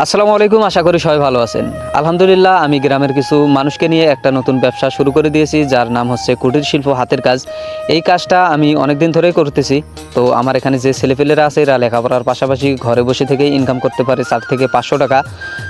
আসসালামু আলাইকুম, আশা করি সবাই ভালো আছেন। আলহামদুলিল্লাহ, আমি গ্রামের কিছু মানুষকে নিয়ে একটা নতুন ব্যবসা শুরু করে দিয়েছি, যার নাম হচ্ছে কুটির শিল্প হাতের কাজ। এই কাজটা আমি অনেক দিন ধরেই করতেছি। তো আমার এখানে যে ছেলেপেলেরা আছে, এরা লেখাপড়ার পাশাপাশি ঘরে বসে থেকেই ইনকাম করতে পারে, চার থেকে পাঁচশো টাকা।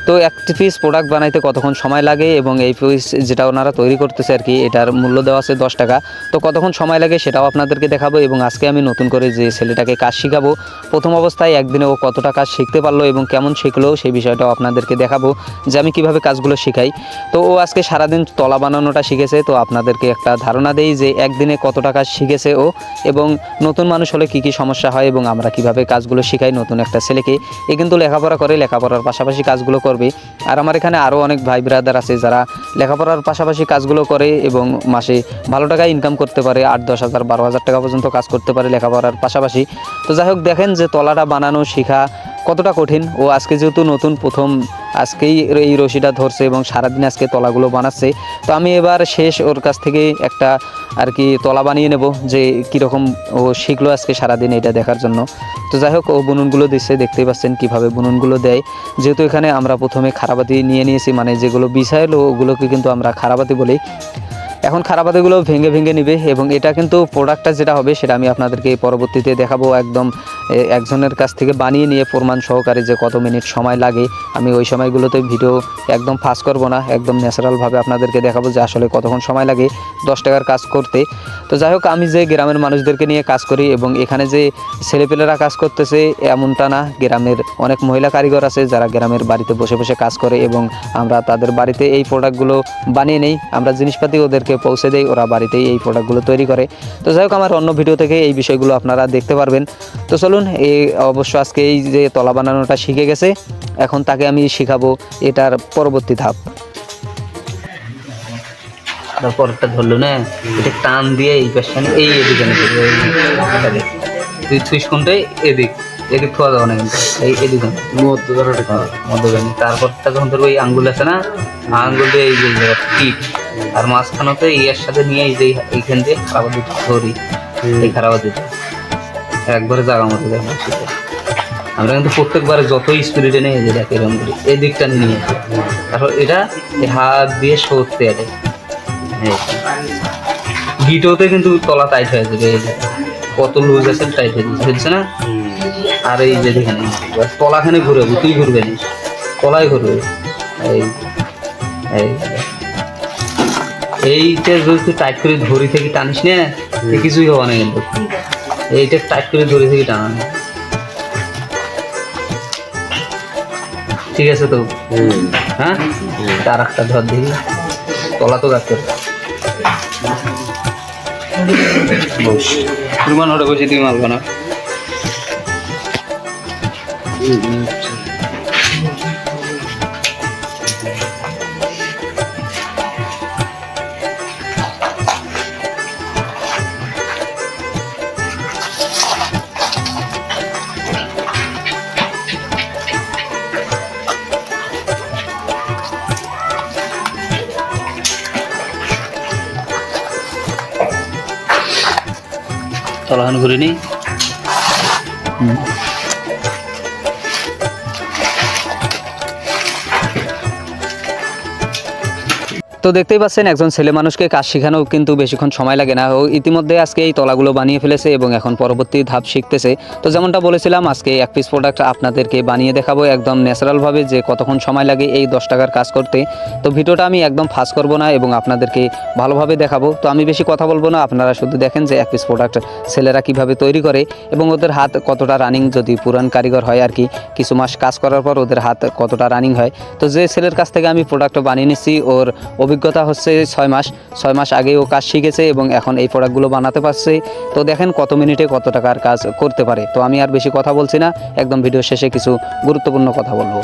তো একটি পিস প্রোডাক্ট বানাইতে কতক্ষণ সময় লাগে এবং এই পিস যেটা ওনারা তৈরি করতেছে আর কি, এটার মূল্য দেওয়া আছে দশ টাকা। তো কতক্ষণ সময় লাগে সেটাও আপনাদেরকে দেখাবো এবং আজকে আমি নতুন করে যে ছেলেটাকে কাজ শেখাবো, প্রথম অবস্থায় একদিনে ও কতটা কাজ শিখতে পারল এবং কেমন শিখলো সেই বিষয়টাও আপনাদেরকে দেখাবো যে আমি কীভাবে কাজগুলো শেখাই। তো ও আজকে সারাদিন তলা বানানোটা শিখেছে, তো আপনাদেরকে একটা ধারণা দেই যে একদিনে কত টাকা শিখেছে ও এবং নতুন মানুষ হলে কী কী সমস্যা হয় এবং আমরা কীভাবে কাজগুলো শেখাই নতুন একটা ছেলেকে। এ কিন্তু লেখাপড়া করে, লেখাপড়ার পাশাপাশি কাজগুলো করবে। আর আমার এখানে আরও অনেক ভাই ব্রাদার আছে যারা লেখাপড়ার পাশাপাশি কাজগুলো করে এবং মাসে ভালো টাকা ইনকাম করতে পারে, আট, দশ হাজার, বারো হাজার টাকা পর্যন্ত কাজ করতে পারে লেখাপড়ার পাশাপাশি। তো যাই হোক, দেখেন যে তলাটা বানানো, শেখা কতটা কঠিন? ও আজকে যেহেতু নতুন, প্রথম আজকেই এই রশিটা ধরছে এবং সারাদিন আজকে তলাগুলো বানাচ্ছে। তো আমি এবার শেষ ওর কাছ থেকে একটা আর কি তলা বানিয়ে নেব যে কীরকম ও শিখলো আজকে সারাদিন এটা দেখার জন্য। তো যাই হোক, ও বুনুনগুলো দিচ্ছে, দেখতেই পাচ্ছেন কীভাবে বুনুনগুলো দেয়। যেহেতু এখানে আমরা প্রথমে খারাপাতি নিয়ে নিয়েছি মানে যেগুলো বিষাইলো ওগুলোকে কিন্তু আমরা খারাপাতি বলি। এখন খারাপ খারাপাতিগুলো ভেঙে ভেঙে নিবে এবং এটা কিন্তু প্রোডাক্টটা যেটা হবে সেটা আমি আপনাদেরকে পরবর্তীতে দেখাবো একদম একজনের কাছ থেকে বানিয়ে নিয়ে প্রমাণ সহকারে যে কত মিনিট সময় লাগে। আমি ওই সময়গুলোতে ভিডিও একদম ফাস্ট করব না, একদম ন্যাচারালভাবে আপনাদেরকে দেখাবো যে আসলে কতক্ষণ সময় লাগে দশ টাকার কাজ করতে। তো যাই হোক, আমি যে গ্রামের মানুষদেরকে নিয়ে কাজ করি এবং এখানে যে ছেলেপেলেরা কাজ করতেছে এমনটা না, গ্রামের অনেক মহিলা কারিগর আছে যারা গ্রামের বাড়িতে বসে বসে কাজ করে এবং আমরা তাদের বাড়িতে এই প্রোডাক্টগুলো বানিয়ে নেই। আমরা জিনিসপাতি ওদেরকে পৌঁছে দেই ওরা বাড়িতেই এই প্রোডাক্টগুলো তৈরি করে। তো যাই হোক আমার অন্য ভিডিও থেকে এই বিষয়গুলো আপনারা দেখতে পারবেন। তো চলুন এই অবশ্য আজকে এই যে তলা বানানোটা শিখে গেছে এখন তাকে আমি শেখাবো এটার পরবর্তী ধাপ। পরেরটা ধরলো না? এটা টান দিয়ে এই পাশে এই এদিকে তুই কোনটাই এদিক। এদিক খাওয়া যাবে না কিন্তু এই এদিকে। মধ্য ধরাটা মধ্যখানে তারপরটা যখন ধরবো এই আঙ্গুল আছে না আঙ্গুল দিয়ে এই যে টিপ আর মাঝখানেতে ইয়ার সাথে নিয়ে এই যে এইখান দিয়ে খারাপ দিতে ধরি, এই খারাপ দিতে একবারে জায়গা মতো মাসিতে আমরা কিন্তু প্রত্যেকবারে যতই স্পিরিটে এই যে দেখ এরকম করি। এই দিকটা নিয়ে। তারপর এটা হাত দিয়ে সরতে আরে গিটোতে কিন্তু তলা টাইট হয়ে যাবে, এই কত লুজ আছে টাইট হয়ে যাচ্ছে বুঝছে না? আর এই যে দেখেন তলাখানে ঘুরবে, তুই ঘুরবে না। তলায় ঘুরবে। এই এই। এইটা যদি তুই টাইট করে ধরি থেকে টানিস না কিছুই হবে না কিন্তু। এইটা টাইট করে ধরি থেকে টানা। ঠিক আছে তো? হ্যাঁ? তার একটা ধর দেখি। তলা তো গাছ তুমি ওটা বসে তুমি মারবে না তলাখান ঘুরে নি তো দেখতেই পাচ্ছেন, একজন ছেলে মানুষকে কাজ শেখানো কিন্তু বেশিক্ষণ সময় লাগে না। ও ইতিমধ্যে আজকে এই তলাগুলো বানিয়ে ফেলেছে এবং এখন পরবর্তী ধাপ শিখতেছে। তো যেমনটা বলেছিলাম, আজকে এক পিস প্রোডাক্ট আপনাদেরকে বানিয়ে দেখাবো একদম ন্যাচারালভাবে যে কতক্ষণ সময় লাগে এই দশ টাকার কাজ করতে। তো ভিডিওটা আমি একদম ফাস্ট করব না এবং আপনাদেরকে ভালোভাবে দেখাবো। তো আমি বেশি কথা বলব না, আপনারা শুধু দেখেন যে এক পিস প্রোডাক্ট ছেলেরা কীভাবে তৈরি করে এবং ওদের হাত কতটা রানিং যদি পুরান কারিগর হয় আর কি, কিছু মাস কাজ করার পর ওদের হাত কতটা রানিং হয়। তো যে ছেলের কাছ থেকে আমি প্রোডাক্ট বানিয়ে নিচ্ছি, ওর অভিজ্ঞতা হচ্ছে ছয় মাস ছয় মাস আগে ও কাজ শিখেছে এবং এখন এই প্রোডাক্টগুলো বানাতে পারছে। তো দেখেন কত মিনিটে কত টাকার কাজ করতে পারে। তো আমি আর বেশি কথা বলছি না, একদম ভিডিও শেষে কিছু গুরুত্বপূর্ণ কথা বলব।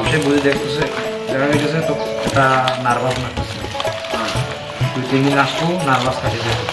ভাবছে বুঝে দেখতেছে দেখা গেছে তো একটা নার্ভাস না দুই তিন দিন আসব নার্ভাস কাটিয়ে দেবো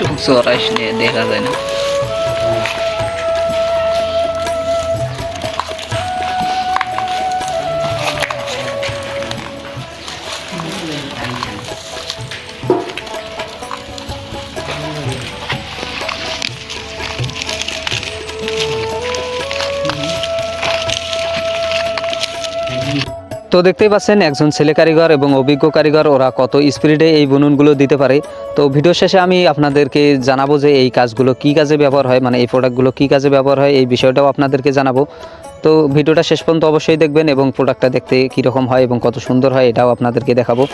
চোখ চড়াইস নিয়ে দেখা যায় না। তো দেখতেই পাচ্ছেন, একজন ছেলে কারিগর এবং অভিজ্ঞ কারিগর, ওরা কত স্পিডে এই বুননগুলো দিতে পারে। তো ভিডিও শেষে আমি আপনাদেরকে জানাব যে এই কাজগুলো কি কাজে ব্যবহার হয় মানে এই প্রোডাক্টগুলো কি কাজে ব্যবহার হয়, এই বিষয়টাও আপনাদেরকে জানাব। তো ভিডিওটা শেষ পর্যন্ত অবশ্যই দেখবেন এবং প্রোডাক্টটা দেখতে কীরকম হয় এবং কত সুন্দর হয়, এটাও আপনাদেরকে দেখাবো।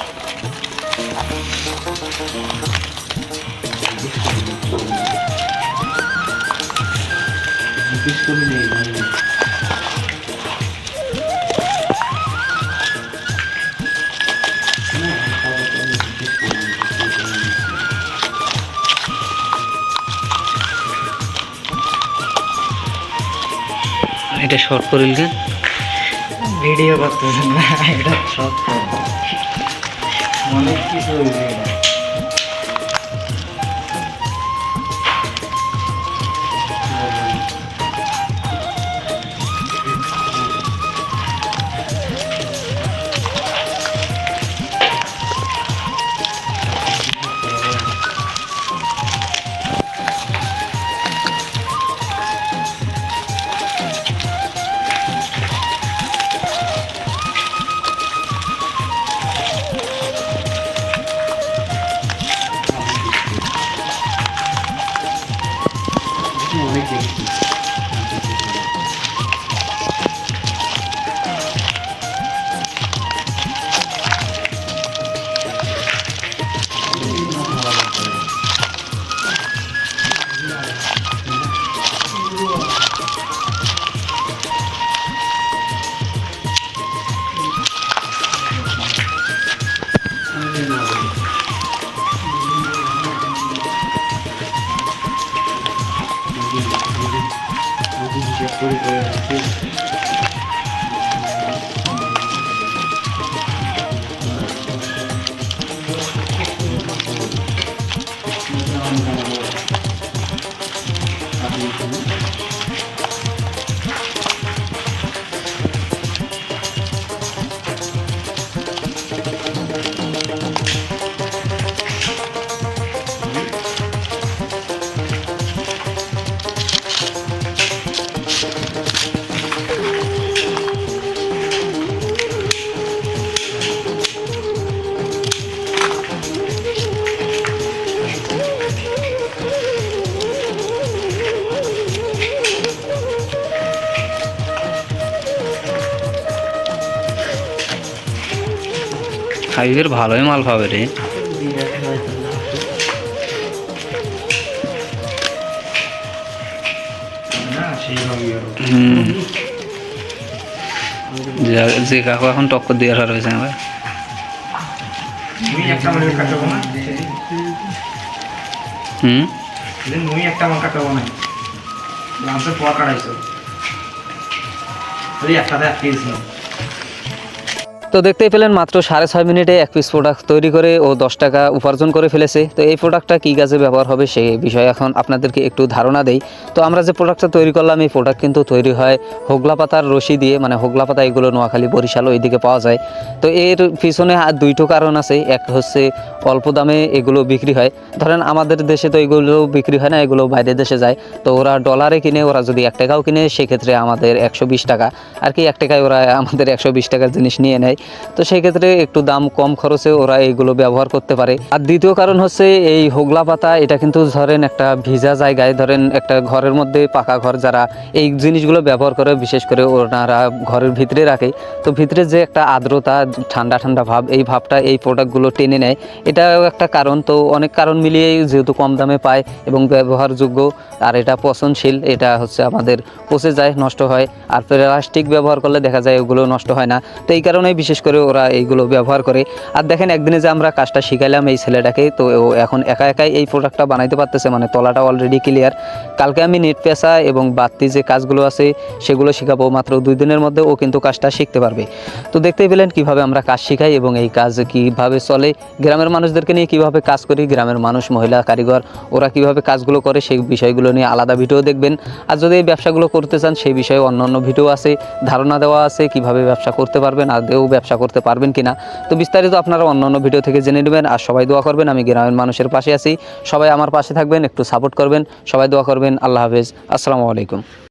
এটা শর্ট করিল কেন? ভিডিও করতেছেন না এটা শর্ট অনেক কিছু হিসেব করে করে হাইওয়ের ভালোই মাল পাবে রে। যে- কাকু এখন টক্কর দিয়ে আর রয়েছে আমার হুম? একটা আমার কাটাবো না। পর কাটাইছো। ওই একসাথে আটকে গেছিলাম তো দেখতেই পেলেন, মাত্র সাড়ে ছয় মিনিটে এক পিস প্রোডাক্ট তৈরি করে ও দশ টাকা উপার্জন করে ফেলেছে। তো এই প্রোডাক্টটা কী কাজে ব্যবহার হবে সেই বিষয়ে এখন আপনাদেরকে একটু ধারণা দেই। তো আমরা যে প্রোডাক্টটা তৈরি করলাম, এই প্রোডাক্ট কিন্তু তৈরি হয় হোগলা পাতার রশি দিয়ে মানে হোগলা পাতা এগুলো নোয়াখালী, বরিশাল ওইদিকে পাওয়া যায়। তো এর পিছনে আর দুইটো কারণ আছে। এক হচ্ছে অল্প দামে এগুলো বিক্রি হয়। ধরেন আমাদের দেশে তো এগুলো বিক্রি হয় না, এগুলো বাইরের দেশে যায়। তো ওরা ডলারে কিনে, ওরা যদি এক টাকাও কিনে, সেক্ষেত্রে আমাদের একশো বিশ টাকা। আর কি এক টাকায় ওরা আমাদের একশো বিশ টাকার জিনিস নিয়ে নেয়। তো সেই ক্ষেত্রে একটু দাম কম খরচে ওরা এইগুলো ব্যবহার করতে পারে। আর দ্বিতীয় কারণ হচ্ছে এই হোগলা পাতা, এটা কিন্তু ধরেন একটা ভিজা জায়গায়, ধরেন একটা ঘরের মধ্যে পাকা ঘর যারা এই জিনিসগুলো ব্যবহার করে, বিশেষ করে ওনারা ঘরের ভিতরে রাখে। তো ভিতরে যে একটা আর্দ্রতা, ঠান্ডা ঠান্ডা ভাব, এই ভাবটা এই প্রোডাক্টগুলো টেনে নেয়, এটাও একটা কারণ। তো অনেক কারণ মিলিয়ে যেহেতু কম দামে পায় এবং ব্যবহারযোগ্য, আর এটা পচনশীল, এটা হচ্ছে আমাদের পচে যায়, নষ্ট হয়। আর প্লাস্টিক ব্যবহার করলে দেখা যায় ওগুলো নষ্ট হয় না। তো এই কারণে বিশেষ করে ওরা এইগুলো ব্যবহার করে। আর দেখেন একদিনে যে আমরা কাজটা শিখাইলাম এই ছেলেটাকে, তো এখন একা একাই এই প্রোডাক্টটা বানাইতে পারতেছে মানে তলাটা অলরেডি ক্লিয়ার কালকে আমি নেট পেশা এবং বাড়তি যে কাজগুলো আছে, সেগুলো শেখাবো মাত্র দুই দিনের মধ্যে ও কিন্তু কাজটা শিখতে পারবে। তো দেখতেই পেলেন কীভাবে আমরা কাজ শিখাই এবং এই কাজ কীভাবে চলে। গ্রামের মানুষদেরকে নিয়ে কীভাবে কাজ করি, গ্রামের মানুষ, মহিলা, কারিগর, ওরা কীভাবে কাজগুলো করে সেই বিষয়গুলো নিয়ে আলাদা ভিডিও দেখবেন। আর যদি এই ব্যবসাগুলো করতে চান, সেই বিষয়ে অন্য অন্য ভিডিও আছে, ধারণা দেওয়া আছে কীভাবে ব্যবসা করতে পারবেন আদেও ব্যবসা করতে পারবেন কিনা? তো বিস্তারিত আপনারা অন্য অন্য ভিডিও থেকে জেনে নেবেন। আর সবাই দোয়া করবেন, আমি গ্রামের মানুষের পাশে আছি। সবাই আমার পাশে থাকবেন, একটু সাপোর্ট করবেন। সবাই দোয়া করবেন। আল্লাহ হাফেজ। আসসালামু আলাইকুম।